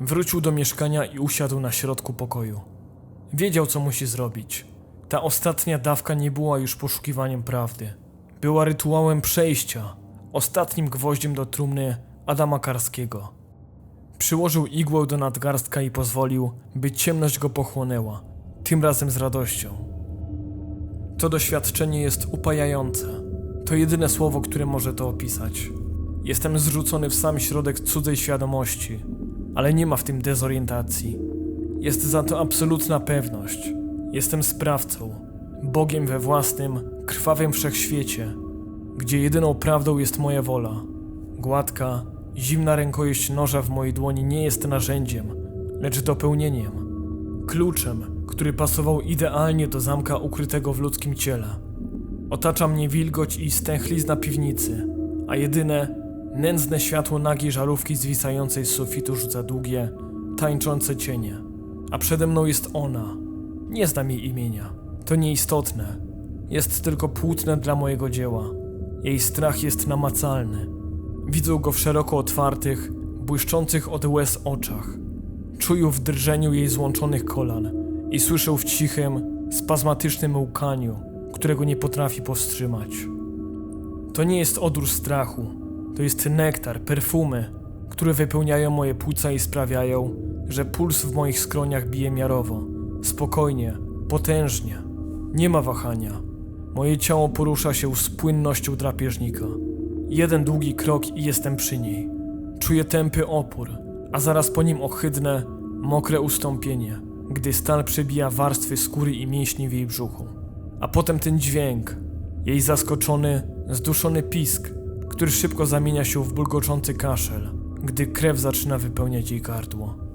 Wrócił do mieszkania i usiadł na środku pokoju. Wiedział, co musi zrobić. Ta ostatnia dawka nie była już poszukiwaniem prawdy. Była rytuałem przejścia, ostatnim gwoździem do trumny Adama Karskiego. Przyłożył igłę do nadgarstka i pozwolił, by ciemność go pochłonęła, tym razem z radością. To doświadczenie jest upajające. To jedyne słowo, które może to opisać. Jestem zrzucony w sam środek cudzej świadomości, ale nie ma w tym dezorientacji. Jest za to absolutna pewność. Jestem sprawcą, Bogiem we własnym, krwawym wszechświecie, gdzie jedyną prawdą jest moja wola. Gładka, zimna rękojeść noża w mojej dłoni nie jest narzędziem, lecz dopełnieniem, kluczem, który pasował idealnie do zamka ukrytego w ludzkim ciele. Otacza mnie wilgoć i stęchlizna piwnicy, a jedyne, nędzne światło nagiej żarówki zwisającej z sufitu rzuca długie, tańczące cienie. A przede mną jest ona. Nie znam jej imienia. To nieistotne. Jest tylko płótne dla mojego dzieła. Jej strach jest namacalny. Widzę go w szeroko otwartych, błyszczących od łez oczach. Czuję w drżeniu jej złączonych kolan i słyszę w cichym, spazmatycznym łkaniu, którego nie potrafi powstrzymać. To nie jest odór strachu, to jest nektar, perfumy, które wypełniają moje płuca i sprawiają, że puls w moich skroniach bije miarowo, spokojnie, potężnie. Nie ma wahania. Moje ciało porusza się z płynnością drapieżnika. Jeden długi krok i jestem przy niej. Czuję tępy opór, a zaraz po nim ohydne, mokre ustąpienie, gdy stal przebija warstwy skóry i mięśni w jej brzuchu. A potem ten dźwięk, jej zaskoczony, zduszony pisk, który szybko zamienia się w bulgoczący kaszel, gdy krew zaczyna wypełniać jej gardło.